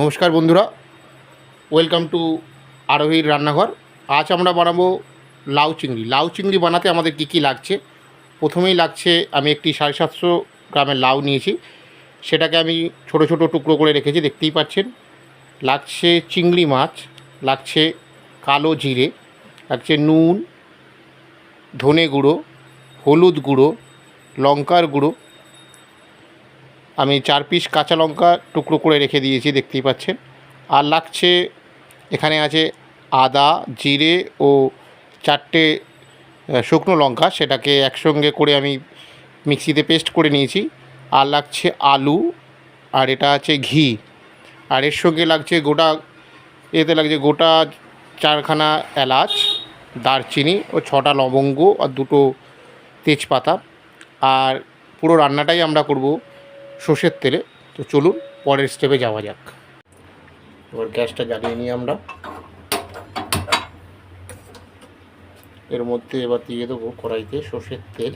নমস্কার বন্ধুরা welcome to আরোহীর রান্নাঘর। আজ আমরা বানাবো লাউ চিংড়ি। লাউ চিংড়ি বানাতে আমাদের কী কী লাগছে? প্রথমেই লাগছে, আমি একটি সাড়ে সাতশো গ্রামের লাউ নিয়েছি। সেটাকে আমি ছোট ছোট টুকরো করে রেখেছি, দেখতেই পাচ্ছেন। লাগছে চিংড়ি মাছ, লাগছে কালো জিরে, লাগছে নুন, ধনে গুঁড়ো, হলুদ গুঁড়ো, লঙ্কার গুঁড়ো আমি চার পিস কাঁচা লঙ্কা টুকরো করে রেখে দিয়েছি, দেখতেই পাচ্ছেন। আর লাগছে, এখানে আছে আদা, জিরে ও চারটে শুকনো লঙ্কা, সেটাকে একসঙ্গে করে আমি মিক্সিতে পেস্ট করে নিয়েছি। আর লাগছে আলু, আর এটা আছে ঘি। আর এর সঙ্গে লাগছে গোটা, এতে লাগছে গোটা চারখানা এলাচ, দারচিনি ও ছটা লবঙ্গ আর দুটো তেজপাতা। আর পুরো রান্নাটাই আমরা করব সর্ষের তেলে। তো চলুন পরের স্টেপে যাওয়া যাক। এবার গ্যাসটা জ্বালিয়ে নিই আমরা। এর মধ্যে এবার দিয়ে দেবো কড়াইতে সর্ষের তেল।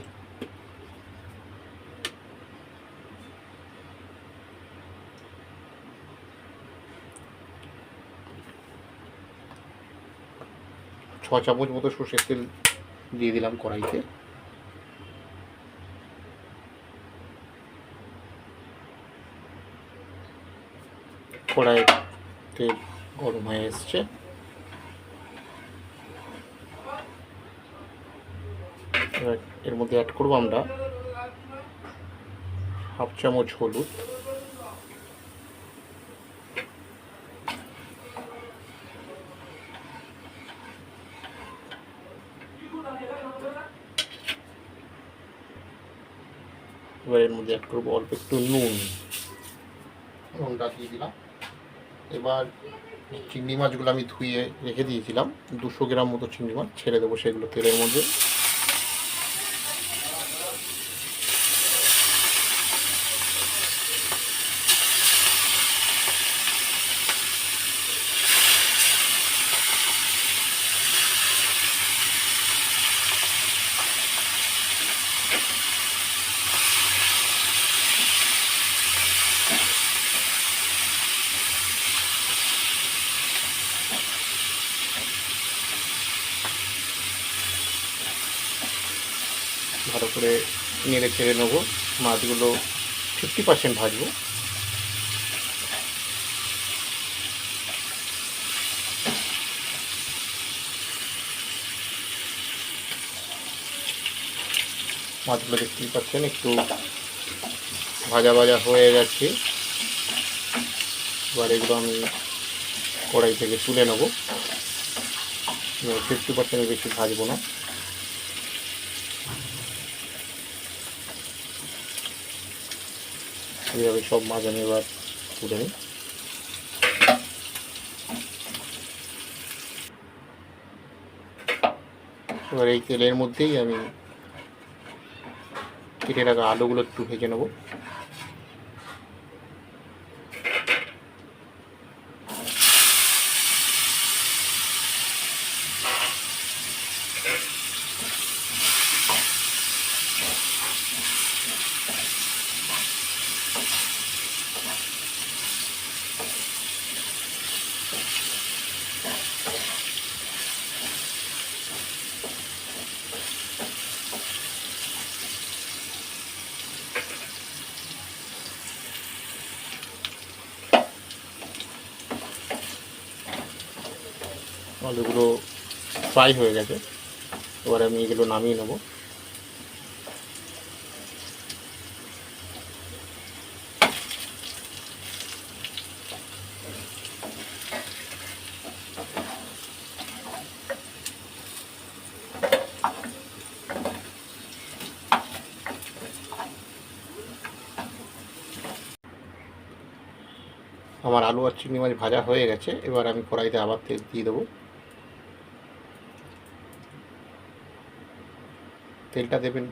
ছ চামচ মতো সর্ষের তেল দিয়ে দিলাম কড়াইতে। কড়াই তেল গরম হয়ে এসছে। এর মধ্যে অ্যাড করব আমরা হাফ চামচ হলুদ। এবার এর মধ্যে অ্যাড করব অল্প একটু নুন। নুনটা দিয়ে দিলাম। এবার চিংড়ি মাছগুলো আমি ধুয়ে রেখে দিয়েছিলাম। দুশো গ্রাম মতো চিংড়ি মাছ ছেড়ে দেবো সেগুলো তেলের মধ্যে ভালো করে নেড়ে ছেড়ে নেব। মাছগুলো ফিফটি পার্সেন্ট ভাজবো। মাছগুলো দেখতেই পাচ্ছেন, একটু ভাজা ভাজা হয়ে গেছে। এবার এগুলো আমি কড়াই থেকে তুলে নেব। ফিফটি পার্সেন্টের বেশি ভাজবো না। এইভাবে সব মাছ আমি এবার তুলে নিই। এবার এই তেলের মধ্যেই আমি কেটে রাখা আলুগুলো একটু ভেজে নেব আলুগুলো ফ্রাই হয়ে গেছে। এবার আমি এগুলো নামিয়ে নেব। আমার আলু আর চিংড়ি মাছ ভাজা হয়ে গেছে। এবার আমি কড়াইতে আবার তেল দিয়ে দেবো। তেলটা দেবেন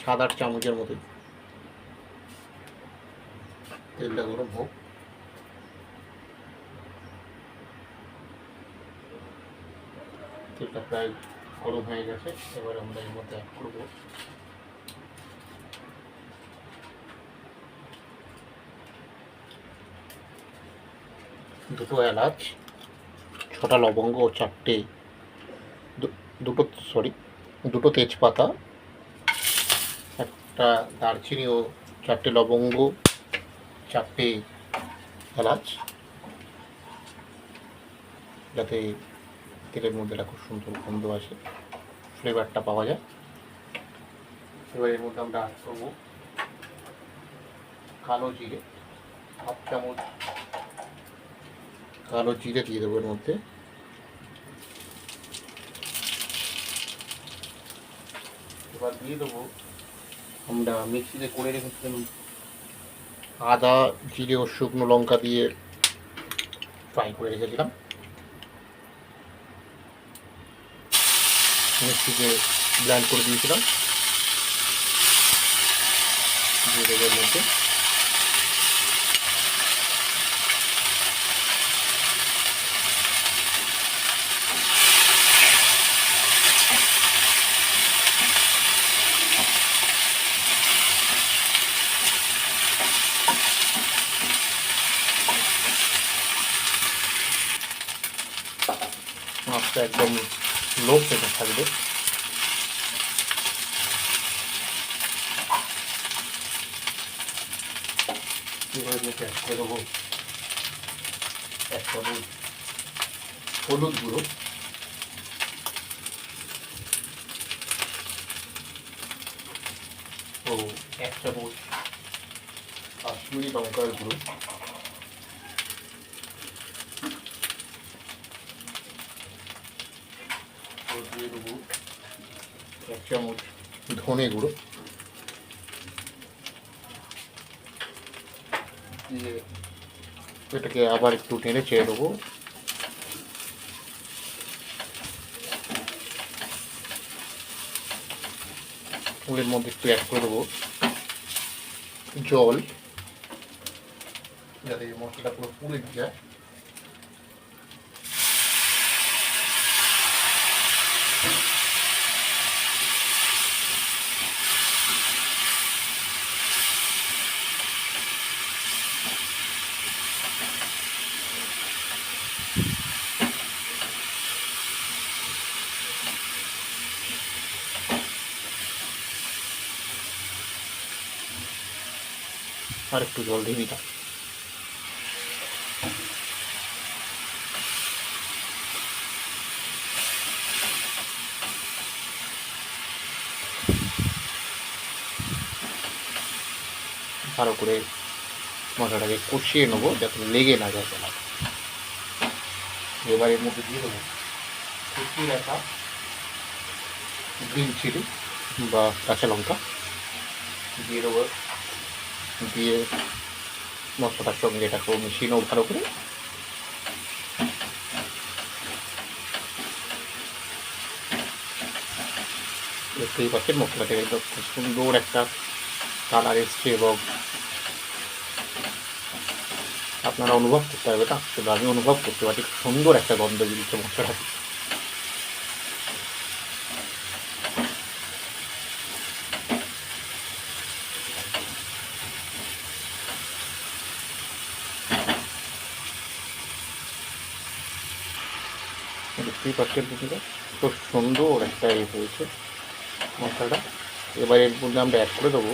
সাত আট চামচের মতো তেলটা গরম হোক। তেলটা প্রায় গরম হয়ে গেছে, এবার আমরা এর মধ্যে অ্যাড করব। দুটো এলাচ, ছটা লবঙ্গ ও চারটে দুটো সরি দুটো তেজপাতা, একটা দারচিনি ও চারটে লবঙ্গ, চারটে এলাচ, যাতে তেলের মধ্যে একটা খুব সুন্দর গন্ধ আসে। ফ্লেভারটা পাওয়া যায়। এবার এর মধ্যে আমরা করব কালো জিরে, হাফ চামচ কালো জিরে দিয়ে দেবো এর মধ্যে। এবার দিয়ে দেবো। আমরা মিক্সিতে করে রেখেছিলাম আদা, জিরে ও শুকনো লঙ্কা দিয়ে ফ্রাই করে রেখেছিলাম। মিক্সিতে ব্ল্যান্ড করে দিয়েছিলাম। দিয়ে দেবো মধ্যে। একদম লো ফ্লেমে থাকবে। দেবো এক চামচ হলুদ গুঁড়ো। ও এক চামচ কাশ্মীরি লঙ্কার গুঁড়ো ও দিয়ে দেবো এক চামচ ধনে গুঁড়ো। দিয়ে এটাকে আবার একটু টেনে চেয়ে দেবো। ওর মধ্যে একটু অ্যাড করে দেবো। জল। যাতে মশলাটা পুরো পুড়ে যায়। আর একটু জল দিয়ে দিলাম ভালো করে মশলাটাকে কষিয়ে নেব, যাতে লেগে না যায় তেলা এবার এর মধ্যে দিয়ে দেবো কষিয়ে রাখা গ্রিন চিলি বা কাঁচা লঙ্কা। দিয়ে দেবো দিয়ে মশলাটার সঙ্গে এটাকেও মিশিয়ে নেব ভালো করে দেখতেই পাচ্ছেন মশলা থেকে একদম খুব সুন্দর একটা কালার এসছে এবং আপনারা অনুভব করতে পারবে না আমি অনুভব করতে খুব সুন্দর একটা গন্ধ বেরিয়েছে মশলা দেখতেই পারছেন বন্ধুরা খুব সুন্দর একটা ইয়ে হয়েছে মশলাটা। এবার এর মধ্যে আমরা অ্যাড করে দেবো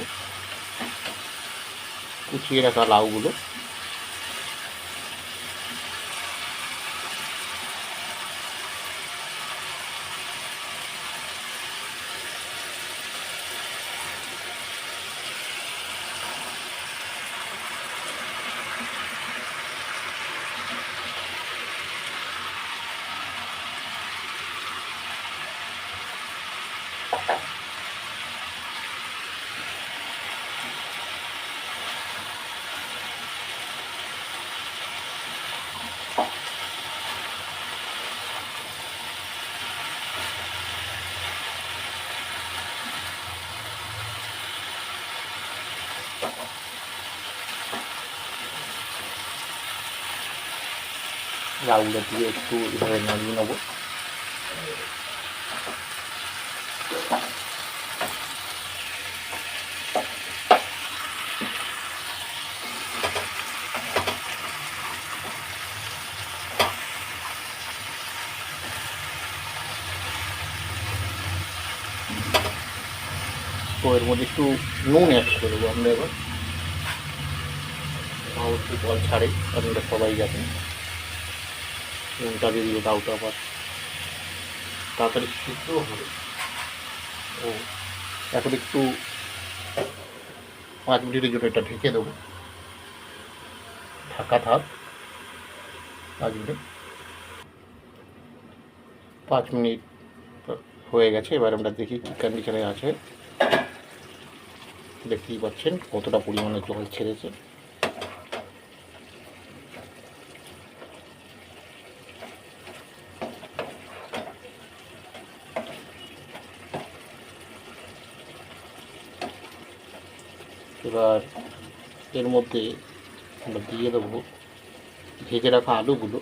কুচিয়ে রাখা লাউগুলো। লাউগুলো দিয়ে একটু এভাবে নাড়িয়ে নেব। তো এর মধ্যে একটু নুন অ্যাড করব আমরা এবার। জল ছাড়ে আপনারা সবাই যাবেন নুনটা দিয়ে দিলে দাউটা আবার। তাড়াতাড়ি সিদ্ধ হবে। ও, এখন একটু পাঁচ মিনিটের জন্য এটা ঢেকে দেবো। ঢাকা থাক। পাঁচ মিনিট। পাঁচ মিনিট হয়ে গেছে, এবার আমরা দেখি কী কন্ডিশনে আছে। দেখতেই পাচ্ছেন কতটা পরিমাণে জল ছেড়েছে। এবার এর মধ্যে আমরা দিয়ে দেবো ভেজে রাখা আলুগুলো।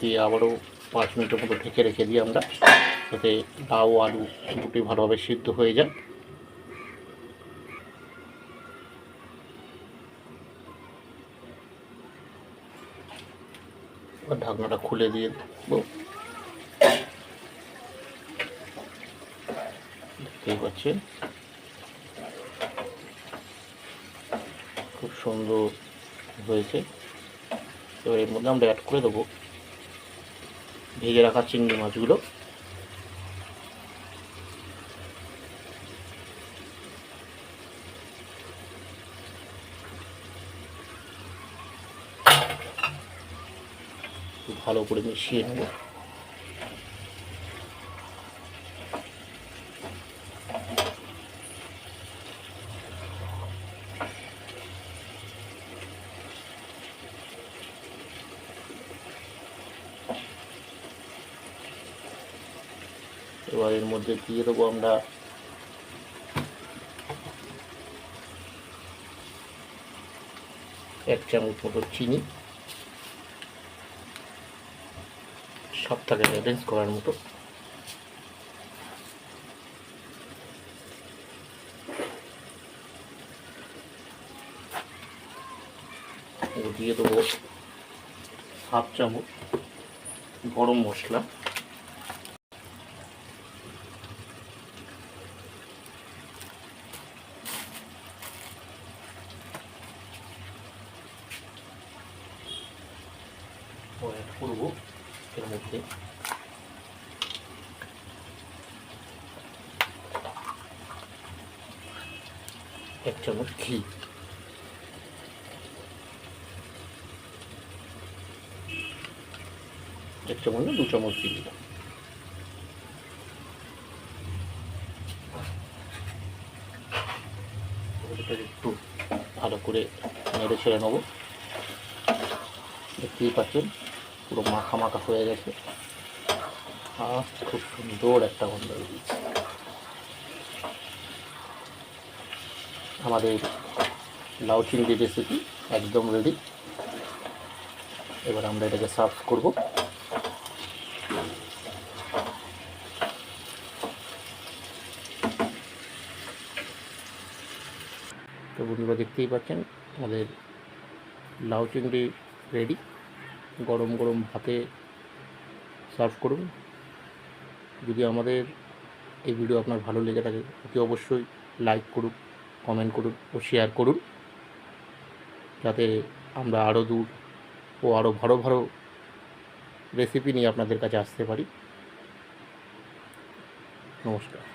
দিয়ে আবারও পাঁচ মিনিটের মতো ঢেকে রেখে দিই আমরা, যাতে লাউ, আলু দুটোই ভালোভাবে সিদ্ধ হয়ে যায়। ঢাকনাটা খুলে দিয়ে দেখতেই পাচ্ছেন? খুব সুন্দর হয়েছে। এবার এর মধ্যে আমরা অ্যাড করে দেবো ভেজে রাখা চিংড়ি মাছগুলো। ভালো করে মিশিয়ে নেব এবার এর মধ্যে দিয়ে দেবো আমরা। এক চামচ মতো চিনি। সবটাকে ব্যালেন্স করার মতো। দিয়ে দেবো হাফ চামচ গরম মশলা। করব এর মধ্যে এক চামচ ঘি এক চামচ না দু চামচ ঘি দিলাম একটু ভালো করে নেড়ে ছেড়ে নেব দেখতেই পাচ্ছেন, পুরো মাখা মাখা হয়ে গেছে। আহ খুব সুন্দর একটা গন্ধ বেরিয়েছে। আমাদের লাউ চিংড়ি রেসিপি একদম রেডি এবার আমরা এটাকে সার্ভ করব। তো বন্ধুরা দেখতেই পাচ্ছেন, আমাদের লাউ চিংড়ি রেডি। গরম গরম ভাতে সার্ভ করুন। যদি আমাদের এই ভিডিও আপনার ভালো লেগে থাকে, অতি অবশ্যই লাইক করুন কমেন্ট করুন ও শেয়ার করুন। যাতে আমরা আরও দূর ও আরও ভালো ভালো রেসিপি নিয়ে আপনাদের কাছে আসতে পারি। নমস্কার।